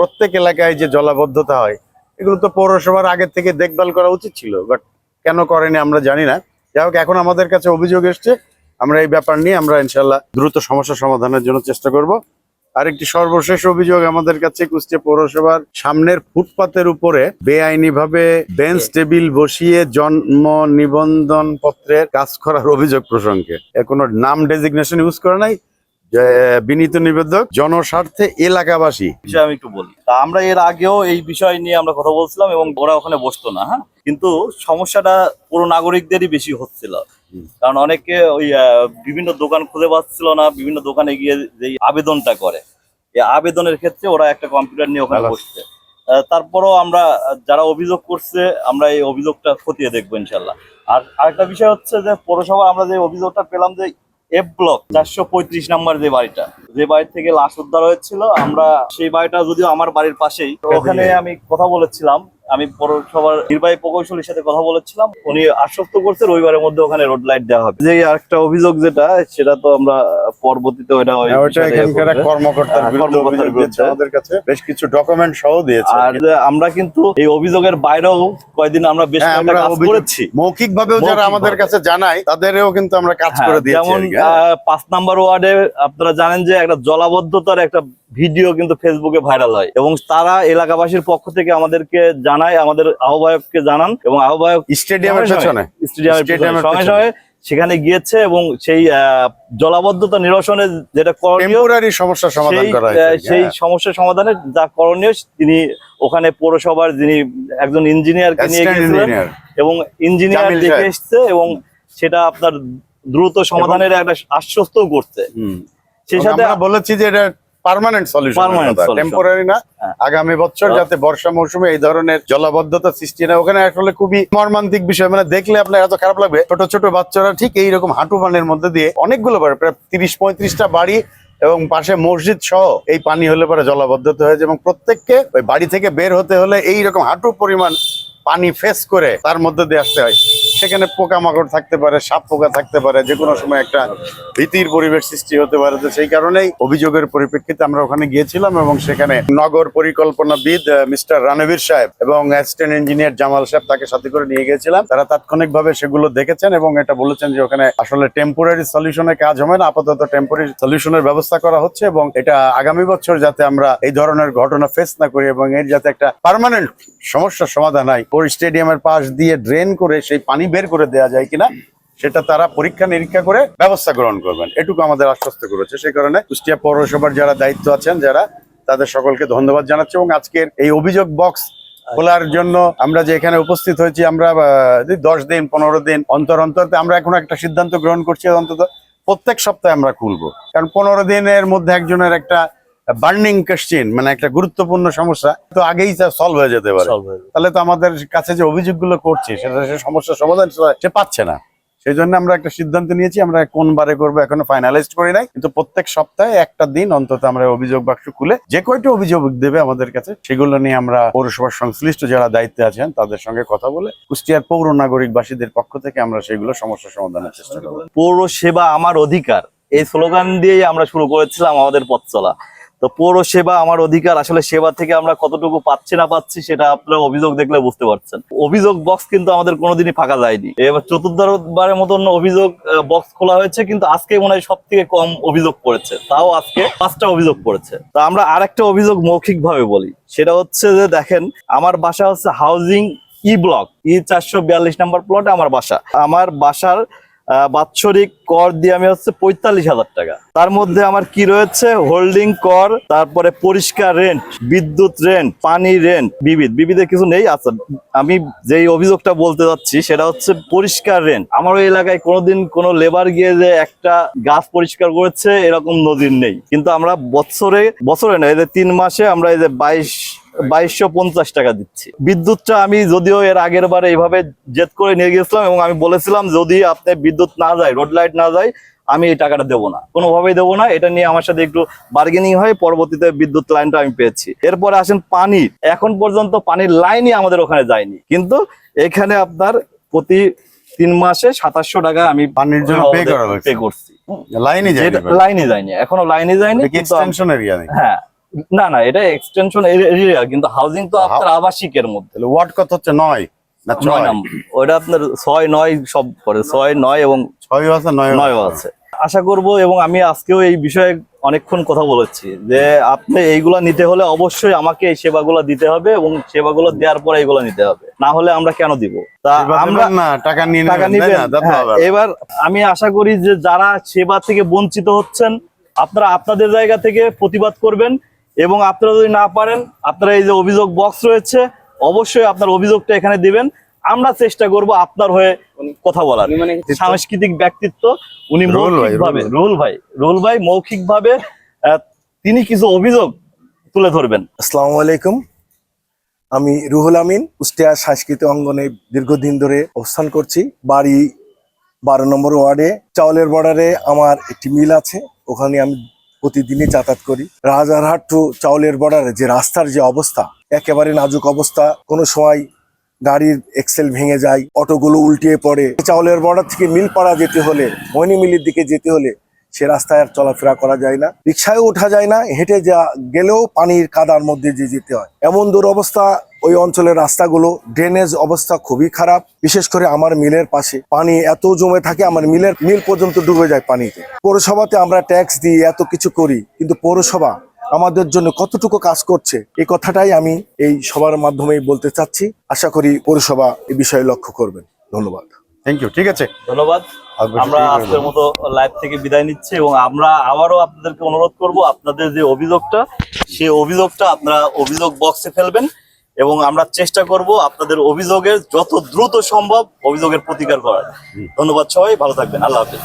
প্রত্যেক এলাকায় যে জলাবদ্ধতা হয়, এগুলো তো পৌরসভার আগে থেকে দেখভাল করা উচিত ছিল বাট কেন করেনি আমরা জানি না। যাই হোক, এখন আমাদের কাছে অভিযোগ এসছে, আমরা এই ব্যাপার নিয়ে আমরা ইনশাল্লাহ দ্রুত সমস্যা সমাধানের জন্য চেষ্টা করব। আরেকটি সর্বশেষ অভিযোগ আমাদের কাছে, কুষ্টিয়া পৌরসভার সামনের ফুটপাতের উপরে বেআইনি ভাবে বেঞ্চ টেবিল বসিয়ে জন্ম নিবন্ধন পত্রের কাজ করার অভিযোগ প্রসঙ্গে। কোনো নাম ডেজিগনেশন ইউজ করে নাই বিনীত নিবেদক জনস্বার্থে এলাকাবাসী। বিষয়ে আমি একটু বলি। আমরা এর আগেও এই বিষয় নিয়ে আমরা কথা বলছিলাম এবং ওরা ওখানে বসতো না হ্যাঁ? কিন্তু সমস্যাটা পুরো নাগরিকদেরই বেশি হচ্ছিল। কারণ অনেকে ওই বিভিন্ন দোকান খুঁজে পাচ্ছিল না বিভিন্ন দোকানে গিয়ে যে আবেদনটা করে। এই আবেদনের ক্ষেত্রে ওরা একটা কম্পিউটার নিয়ে ওখানে। বসছে। তারপরও আমরা যারা অভিযোগ করছে আমরা এই অভিযোগটা খতিয়ে দেখব ইনশাল্লাহ। আর আরেকটা বিষয় হচ্ছে যে পৌরসভা আমরা যে অভিযোগটা পেলাম যে এফ ব্লক চারশো পঁয়ত্রিশ নাম্বার যে বাড়িটা। যে বাড়ি থেকে লাশ উদ্ধার হয়েছিল আমরা সেই বাড়িটা যদিও আমার বাড়ির পাশেই ওখানে আমি কথা বলেছিলাম। আমি পৌরসভার নির্বাহী প্রকৌশলীর সাথে কথা বলেছিলাম। উনি আশ্বস্ত করছে রবিবারের মধ্যে ওখানে রোড লাইট দেওয়া হবে। যে আরেকটা অভিযোগ যেটা সেটা তো আমরা পরবর্তীতে ওইটা ওই হ্যাঁ। কর্মকর্তার হ্যাঁ, বিরুদ্ধে। আমাদের কাছে বেশ কিছু ডকুমেন্ট সহ দিয়েছে। আর আমরা কিন্তু এই অভিযোগের বাইরেও কয়েকদিন আমরা বেশ হ্যাঁ, আমরা কাজ করেছি। মৌখিক ভাবেও যারা আমাদের কাছে জানায় তাদেরও কিন্তু আমরা কাজ করে দিয়েছি যেমন পাঁচ নাম্বার ওয়ার্ডে আপনারা জানেন যে একটা জলাবদ্ধতার একটা ভিডিও কিন্তু ফেসবুকে ভাইরাল হয় এবং তারা এলাকাবাসীর পক্ষ থেকে আমাদেরকে জানায় আমাদের আহ্বায়ককে জানান এবং আহ্বায়ক স্টেডিয়ামের পেছনে। স্টেডিয়ামের সঙ্গে সঙ্গে সেখানে গিয়েছে এবং সেই জলাবদ্ধতা নিরসনে যেটা করণীয় সমস্যা সমাধান করা সেই হ্যাঁ। সমস্যা সমাধানের যা করণীয় তিনি ওখানে পৌরসভার যিনি একজন ইঞ্জিনিয়ারকে নিয়ে গিয়েছিলেন এবং ইঞ্জিনিয়ার দেখে এসছে এবং সেটা আপনার দ্রুত সমাধানের একটা আশ্বস্ত করছে। হুম। সেই সাথে বলেছি যে এটা পার্মানেন্ট সলিউশন টেম্পোরারি না হ্যাঁ। আগামী বছর হ্যাঁ। যাতে বর্ষা মৌসুমে এই ধরনের জলাবদ্ধতা সৃষ্টি না ওখানে আসলে খুবই মর্মান্তিক বিষয়। মানে দেখলে আপনার এত খারাপ লাগবে। ছোট ছোট বাচ্চারা ঠিক এইরকম হাঁটু পানের মধ্যে দিয়ে অনেকগুলো বাড়ি প্রায় তিরিশ পঁয়ত্রিশটা বাড়ি এবং পাশে মসজিদ সহ এই পানি হলে পরে জলাবদ্ধতা হয়েছে এবং প্রত্যেককে ওই বাড়ি থেকে বের হতে হলে এইরকম হাঁটু পরিমাণ পানি ফেস করে তার মধ্যে দিয়ে আসতে হয়। সেখানে পোকামাকড় থাকতে পারে, সাপ পোকা থাকতে পারে যে কোনো সময় একটা ভীতির পরিবেশ সৃষ্টি হতে পারে। তো সেই কারণেই অভিযোগের পরিপ্রেক্ষিতে আমরা ওখানে গিয়েছিলাম এবং সেখানে নগর পরিকল্পনাবিদ মিস্টার রানবীর সাহেব এবং অ্যাসিস্ট্যান্ট ইঞ্জিনিয়ার জামাল সাহেব তাকে সাথে করে নিয়ে গিয়েছিলাম। তারা তাৎক্ষণিকভাবে সেগুলো দেখেছেন এবং এটা বলেছেন যে ওখানে আসলে টেম্পোরারি সলিউশনে কাজ হবে না, আপাতত টেম্পোরারি সলিউশনের ব্যবস্থা করা হচ্ছে এবং এটা আগামী বছর যাতে আমরা এই ধরনের ঘটনা ফেস না করি এবং এর যাতে একটা পার্মানেন্ট সমস্যার সমাধান হয়। ওই স্টেডিয়ামের পাশ দিয়ে ড্রেন করে সেই পানি বের করে দেওয়া যায় কিনা, সেটা তারা পরীক্ষা নিরীক্ষা করে ব্যবস্থা গ্রহণ করবেন। এটুকু আমাদের আশ্বস্ত করেছে। সেই কারণে কুষ্টিয়া পৌরসভার যারা দায়িত্ব আছেন, যারা তাদের সকলকে ধন্যবাদ জানাচ্ছি এবং আজকের এই অভিযোগ বক্স খোলার জন্য আমরা যে এখানে উপস্থিত হয়েছি, আমরা দশ দিন, পনেরো দিন অন্তর অন্তর আমরা এখন একটা সিদ্ধান্ত গ্রহণ করছি। অন্তত প্রত্যেক সপ্তাহে আমরা খুলবো। কারণ পনেরো দিনের মধ্যে একজনের একটা বার্নিং কোশ্চেন মানে একটা গুরুত্বপূর্ণ সমস্যা তো আগেই সলভ হয়ে যেতে পারে। তাহলে তো আমাদের কাছে যে অভিযোগগুলো করছে সেটা সে সমস্যার সমাধান সে- পাচ্ছে না। সেই জন্য আমরা একটা সিদ্ধান্ত নিয়েছি আমরা কোন বারে করব এখনও ফাইনালাইজ করি নাই। কিন্তু প্রত্যেক সপ্তাহে একটা দিন অন্তত আমরা অভিযোগ বাক্স খুলে যে কয়টা অভিযোগ দেবে আমাদের কাছে সেগুলো নিয়ে আমরা পৌরসভার সংশ্লিষ্ট যারা দায়িত্বে আছেন তাদের সঙ্গে কথা বলে কুষ্টিয়ার পৌর নাগরিকবাসীদের পক্ষ থেকে আমরা সেগুলো সমস্যা সমাধানের চেষ্টা করব। পৌরসেবা আমার অধিকার। এই স্লোগান দিয়েই আমরা শুরু করেছিলাম আমাদের পথ চলা। তো পৌর সেবা আমার অধিকার, আসলে সেবা থেকে আমরা কতটুকু পাচ্ছি না পাচ্ছি সেটা আপনারা অভিযোগ দেখলে বুঝতে পারছেন। অভিযোগ বক্স কিন্তু আমাদের কোনোদিনই ফাঁকা যায়নি। এবার চতুর্থবারের মতন অভিযোগ বক্স খোলা হয়েছে, কিন্তু আজকে মনে হয় সব থেকে কম অভিযোগ পড়েছে। তাও আজকে পাঁচটা অভিযোগ পড়েছে। তো আমরা আরেকটা অভিযোগ মৌখিক ভাবে বলি। সেটা হচ্ছে যে দেখেন, আমার বাসা হচ্ছে হাউজিং ই ব্লক ই চারশো বিয়াল্লিশ নাম্বার প্লটে আমার বাসা। আমার বাসার বাৎসরিক কর দিয়ে আমি হচ্ছে পঁয়তাল্লিশ হাজার টাকা। তার মধ্যে আমার কি রয়েছে? হোল্ডিং কর, তারপরে পরিষ্কার রেন্ট বিদ্যুৎ রেন্ট পানি রেন্ট বিবিধ। বিবিধে কিছু নেই। আচ্ছা আমি যেই অভিযোগটা বলতে যাচ্ছি, সেটা হচ্ছে পরিষ্কার রেন্ট আমার ওই এলাকায় কোনোদিন কোনো লেবার গিয়ে যে একটা গাছ পরিষ্কার করেছে, এরকম নদীর নেই। কিন্তু আমরা বছরে বছরে না, এই যে তিন মাসে আমরা এই যে বাইশ বাইশশো পঞ্চাশ টাকা দিচ্ছি। বিদ্যুৎটা আমি যদিও এর আগের বারে এইভাবে জেদ করে নিয়ে গেছিলাম এবং আমি বলেছিলাম যদি আপনি বিদ্যুৎ না যায় রোড লাইট না যায় আমি এই টাকাটা দেবো না। কোনোভাবেই দেবো না। এটা নিয়ে আমার সাথে একটু বার্গেনিং হয়। পরবর্তীতে বিদ্যুৎ লাইনটা আমি পেয়েছি। এরপরে আসেন পানি। এখন পর্যন্ত পানির লাইনই আমাদের ওখানে যায়নি। কিন্তু এখানে আপনার প্রতি তিন মাসে সাতাশশো টাকা আমি পানির জন্য পে করছি। লাইনই যায় যেটা লাইনে যায়নি। এখনও লাইনে যায়নি হ্যাঁ। না না এটা এক্সটেনশন এরিয়া কিন্তু হাউজিং তো আপনার আবাসিকের মধ্যে। ওয়ার্ড কত হচ্ছে? নয়। না ছয়। ওটা আপনার ছয় নয় সব করে ছয় নয় এবং ছয় আছে নয় নয় আছে। আশা করব এবং আমি আজকেও এই বিষয়ে অনেকক্ষণ কথা বলেছি যে আপনি এইগুলা নিতে হলে অবশ্যই আমাকে এই সেবাগুলো দিতে হবে এবং সেবাগুলো দেওয়ার পরে এগুলো নিতে হবে। না হলে আমরা কেন দিব? তা আমরা না টাকা নিয়ে টাকা নেবেন হ্যাঁ। এবার আমি আশা করি যে যারা সেবা থেকে বঞ্চিত হচ্ছেন আপনারা আপনাদের জায়গা থেকে প্রতিবাদ করবেন। এবং আপনারা যদি না পারেন আপনারা এই যে অভিযোগ বক্স রয়েছে অবশ্যই আপনার অভিযোগটা এখানে দিবেন। আমরা চেষ্টা করব আপনার হয়ে কথা বলার। সাংস্কৃতিক ব্যক্তিত্ব উনি রুহুল ভাই, মৌখিকভাবে রুহুল। রুহুল ভাই রুহুল ভাই মৌখিকভাবে তিনি কিছু অভিযোগ তুলে ধরবেন। আসসালামু আলাইকুম। আমি রুহুল আমিন কুষ্টিয়া সাংস্কৃতিক অঙ্গনে দীর্ঘদিন ধরে অবস্থান করছি। বাড়ি বারো নম্বর ওয়ার্ডে চাউলের বর্ডারে আমার একটি মিল আছে। ওখানে আমি প্রতিদিনই যাতায়াত করি। রাজারহাট টু চাউলের বর্ডারে যে রাস্তার যে অবস্থা, একেবারে নাজুক অবস্থা। কোনো সময় গাড়ির এক্সেল ভেঙে যায়, অটোগুলো উল্টিয়ে পড়ে। চাউলের বর্ডার থেকে মিলপাড়া যেতে হলে মইনি মিলের দিকে যেতে হলে সে রাস্তায় আর চলাফেরা করা যায় না। রিক্সায় ওঠা যায় না, হেঁটে যা গেলেও পানির কাদার মধ্যে যে যেতে হয়। এমন দুরবস্থা ওই অঞ্চলের রাস্তাগুলো ড্রেনেজ অবস্থা খুবই খারাপ। বিশেষ করে আমার মিলের পাশে। পানি এত জমে থাকে আমার মিলের মিল পর্যন্ত ডুবে যায় পানিতে। পৌরসভাতে আমরা ট্যাক্স দিই এত কিছু করি। কিন্তু পৌরসভা আমাদের জন্য কতটুকু কাজ করছে এই কথাটাই আমি এই সবার মাধ্যমে বলতে চাচ্ছি। আশা করি পৌরসভা এই বিষয়ে লক্ষ্য করবেন। ধন্যবাদ। থ্যাংক ইউ ঠিক আছে। ধন্যবাদ। আমরা আজকের মতো লাইভ থেকে বিদায় নিচ্ছি এবং আমরা আবারও আপনাদেরকে অনুরোধ করব আপনাদের যে অভিযোগটা সেই অভিযোগটা আপনারা অভিযোগ বক্সে ফেলবেন। এবং আমরা চেষ্টা করব আপনাদের অভিযোগের যত দ্রুত সম্ভব অভিযোগের প্রতিকার করার। ধন্যবাদ সবাই ভালো থাকবেন আল্লাহ হাফিজ।